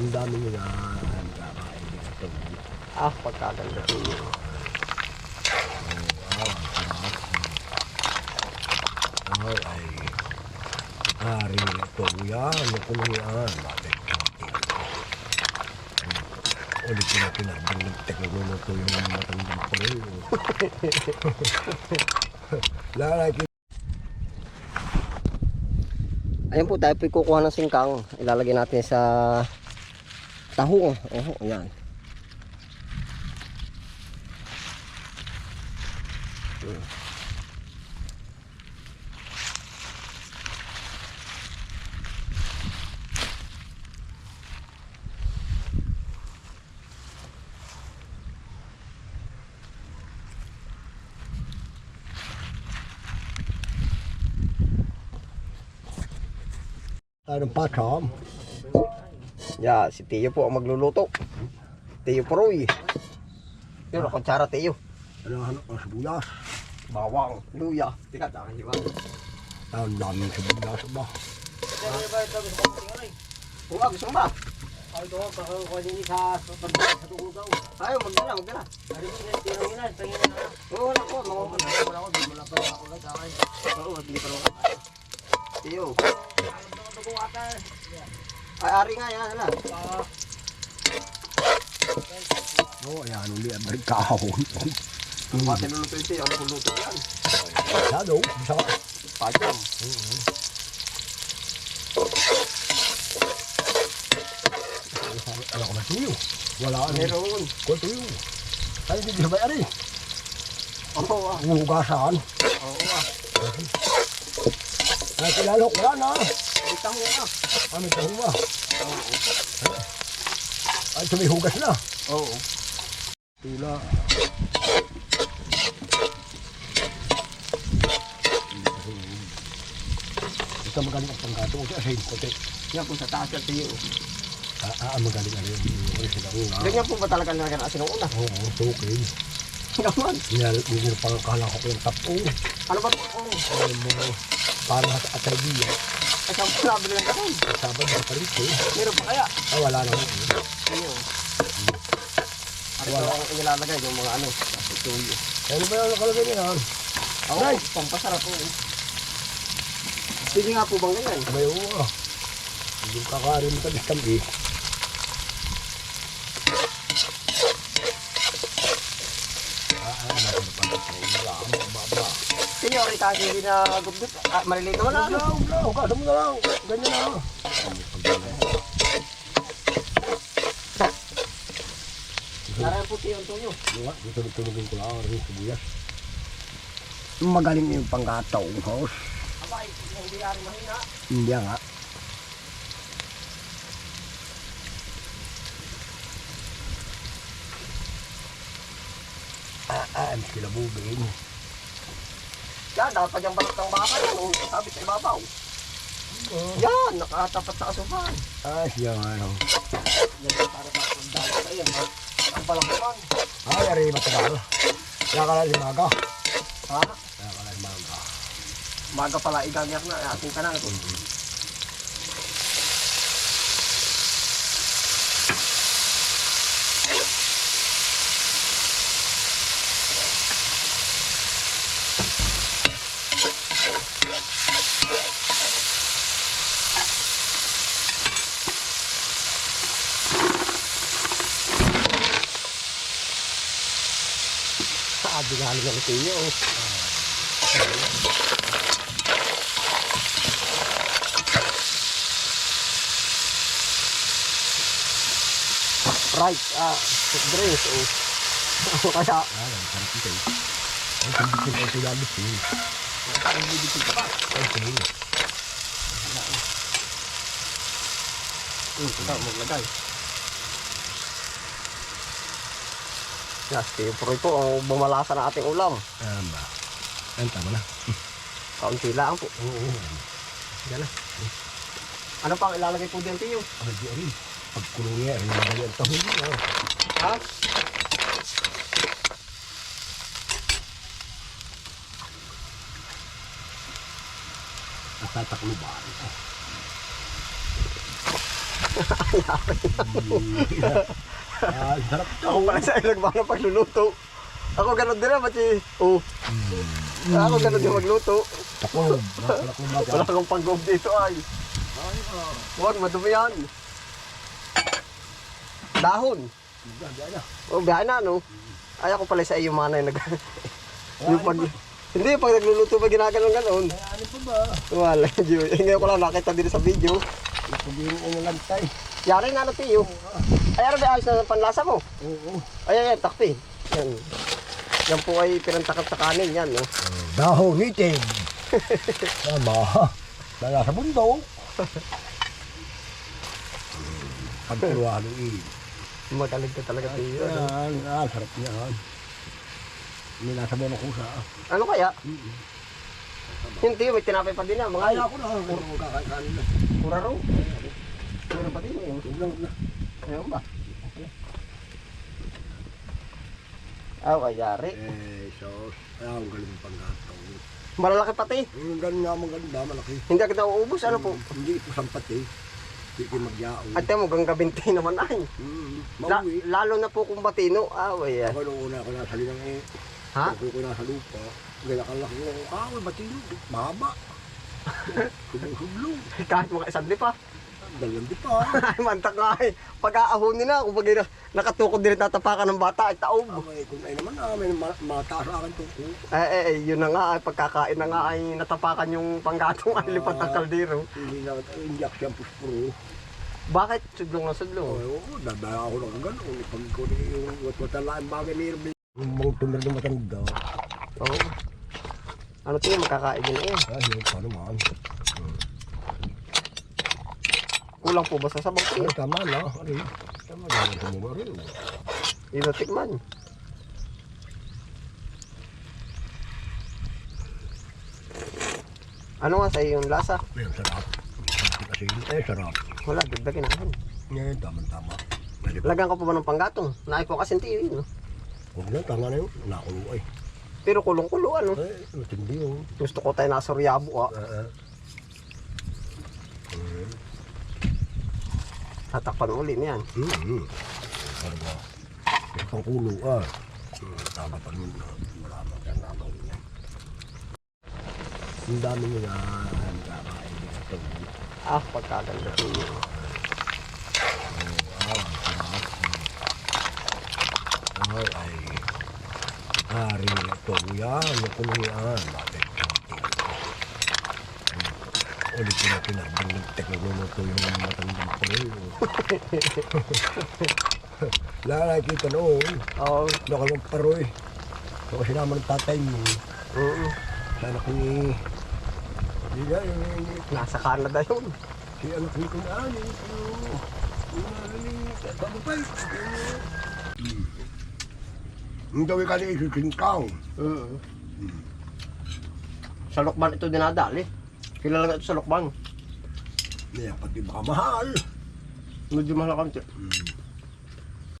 Ang dami nyo na nakakain dito. Ah, pagkaganda po yun. Ay, ay. Ari ito yan. Ito na yan. Bakit? Ulit ko na pinagdang nagtekululuto yung matandang ko rin. Lalaki. Ayan po, tayo po kukuha ng singkang. Ilalagay natin sa tahong. Oh, ayan. Anong patom? Yeah, si Tiyo po ang magluluto. Tiyo Proy. Yun, ang kutsara Tiyo. Ano hanap ng sibuyas? Bawang, luya. Tika, tsaka hiwa. Ang daming sibuyas ba? Ah, gusto mo ba? Ayaw, magdala, magdala. Oo, wala ko. Mga wala ko. Di mo lang pa ako lang. Oo, hindi pa rin. Tiyo. Ay, ari nga yan, hala. Oo, oh, ayan. Uli ang barikahon. Ang pati luluto yung tiyo, ano kung luto yan? Shadow. Saka. Pajam. Ano ko ba tuyo? Wala ano. Meron. Ko tuyo. Ay, hindi sabay ari. Oo, ah. Hugasan. Oo, ah. Ay, kilala ko wala na. Ay, taho na. Ano ito ba? Oo. Ay, sumihugas na. Oo. Tula. Ito magaling ang panggato. Ito asin ko. Yan po sa taas yan tiyo. Ah, ah, magaling na sila una. Ganyan po ba talaga nilagyan natin ng una? Oo, tukin. Naman. Hindi pang kala ko yung tapong. Ano ba ito? Oo. Alam mo, parang sa. Ay, saan po nabili lang kasi? Sabad na pa rito. Meron pa kaya? Ah, wala naman. Ayun. Ano ba ang inilalagay yung mga ano? Tuyo. Ano ba yung nakalagay niya? Oo, pampasarap po. Sige nga po bang ganyan? May uwa. Hindi kakarin mo tabi kami. Ah, ah, natin pa ito. Wala ang mababa. Senyor, kasi hindi na gubit. Ah, maliliit naman na? Wala, wala. Hugasan mo na lang. Ganyan na. Narang puti yung tuyo. Diba? Dito tulungin ko lang rin sibuyas. Magaling yung panggataw, host. Abay, hindi na rin mahina. Hindi nga. Ah, ah, ang kilabugin. Yan, dapat yung balot ng baka yan. oh. Sabi sa ibabaw. Yan, nakatapat sa asupan. Ah, siya nga, ano. Yan, para sa sundalo sa iyo. Ang balakman. Ay, ari, matagal. Kaya ka lang limaga. Ha? Kaya ka lang limaga. Maga pala igamyak na. Ating ka na. ito. Sabi nga nila ni Tiyo. Right, ah, dress, oh. Ano kaya? Ang sarap ito. Pindikit ay tulabit eh. Ang bibigil ka pa. Okay. Hmm, ito, maglagay. Yes, Proy po, ang bumalasa ng ating ulam. Tama. Ang tama na. Kaunti lang po. Oo. Yan na. Ano pang ilalagay po diyan, Tiyo? Ang di ari. Pagkulong niya, ang mga ang tahong niya. Ha? At tatakluban. Ah, sarap to. Ako pala sa ba ng pagluluto. Ako ganun din naman si... Oh. Ako ganun din magluto. Takob. Wala ko baga. Wala akong panggob dito ay. Huwag, madumi yan. Dahon. Oh, biyahe na, no? Ay, ako pala sa iyo manay nag... yung pag... Hindi, pag nagluluto pa ginaganon ganon. Ano pa ba? Wala, Diyo. Ngayon ko lang nakita din sa video. Ipagin ko ng lantay. Yari na, ano, Tiyo. Ay, ano ba ayos na ang panlasa mo? Oo. Ay, ay, takpi. Yan. Yan po ay pinantakap sa kanin, yan, no? Dahon, itig. Tama. Wala sa bundok. Ng iig. Magaling ka talaga, Tiyo. Ano, Yan, ah, sarap niyan. May nasa mo ko sa... ano kaya? Yung Tiyo, may tinapay pa din na. Mga Kaya ako na, puro ko kakain na. Pura raw. Pura pa din, eh. Tignan na. Ayun ba? Ah, oh, yari. Eh, sos. Kaya ang galing pang gatong. Malalaki pati. Yung ganun nga maganda, malaki. Hindi agad nauubos, ano po? Hindi ito sampat eh. Hindi ko magyao. At mo, gangga 20 naman ay. Mm, La- lalo na po kung batino. Ah, way. Ako nung una ako nasa linang eh. Ha? Ako ko nasa lupa. Gaya ka laki ng kahoy, batino. Mahaba. Subong-sublong. Kahit mga isang pa. Dalang di pa. Ay, mantak nga eh. Pag-aahonin na, kung bagay na, nakatukod din tatapakan ng bata, ay taob. Okay, kung ay naman ah, may ma- mataas sa akin tungko. Eh, eh, eh, yun na nga, ay, pagkakain na nga ay natapakan yung panggatong ay lipat ng kaldero. Hindi na, hindi ako siyang puspuro. Bakit? Sudlong na sudlong. Oo, oo, dadaya ako ng gano'n. Pag ko na yung wat-watan lang bagay ni Irving. Yung mga tumir ng matanda. Oo. Ano tiyo, magkakain din eh. Ah, yun, paano man. Kulang po ba sa sabang Ay, tiyo? tama na. Ay, tama na. Tama mo rin. Inotikman. Ano nga sa yung lasa? Ay, sarap. Kasi eh, sarap. Wala, dagdagin natin. Ngayon, tama-tama. Pa. Lagyan ko pa ba ng panggatong? Naay po kasi tiyo yun. Huwag na, tama na yun. Nakulo ay. Pero kulong-kulo ano. Ay, matindi yun. Gusto ko tayo nasa Riabo ah. Ah. Tatakpan uli niyan. Mm-hmm. Ba? May pangkulo ah. Hmm, Tama pa nun. ah. Wala pa kang naman yan. Ang dami nyo na kakain dito. Ah, pagkaganda tiyo. Ah, sarap. Ay, ay. Ari ito. Yan, nakulo yan. Bakit? Ulit ko na pinarbang ng teknoloto yung matandang ko rin. Wala nakikita noon. Oo. Hindi ako magparoy. Ako sinama ng tatay mo. Oo. Sana ko ni... Hindi na, yung... yung- Nasa Canada yun. Si anak ni kung ano. Bababay. Ang dawi ka ni isusingkaw. Oo. Sa Lokban ito dinadali. Kilala ito sa Lokban. Niya, pati baka mahal. Medyo mahal konti. Hmm.